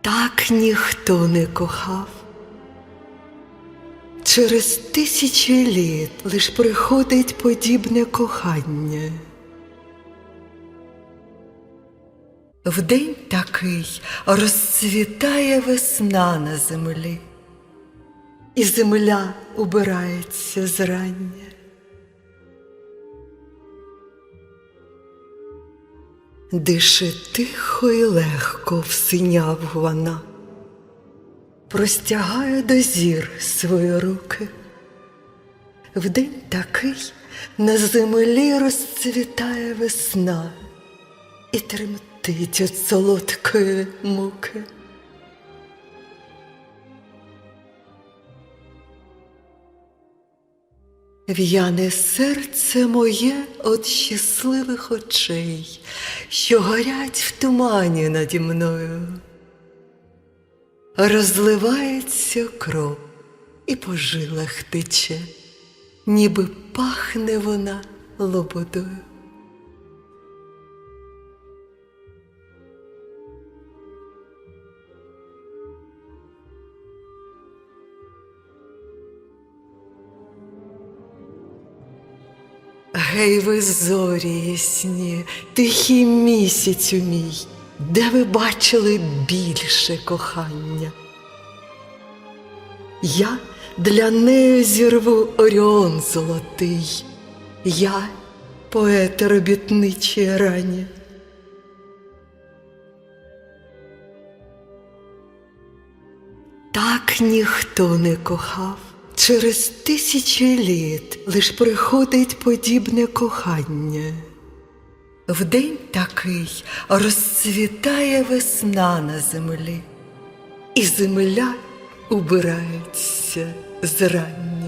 Так ніхто не кохав. Через тисячі літ лиш приходить подібне кохання. В день такий розцвітає весна на землі, і земля убирається зрання. Дише тихо і легко в всиняв вона, простягає до зір свої руки. В день такий на землі розцвітає весна і тремтить від солодкої муки. В'яне серце моє от щасливих очей, що горять в тумані наді мною. Розливається кров і по жилах тече, ніби пахне вона лободою. Гей, ви зорі ясні, тихий місяцю мій, де ви бачили більше кохання? Я для неї зірву оріон золотий, я поет робітничий рання. Так ніхто не кохав. Через тисячі літ лиш приходить подібне кохання. В день такий розцвітає весна на землі, і земля убирається зрання.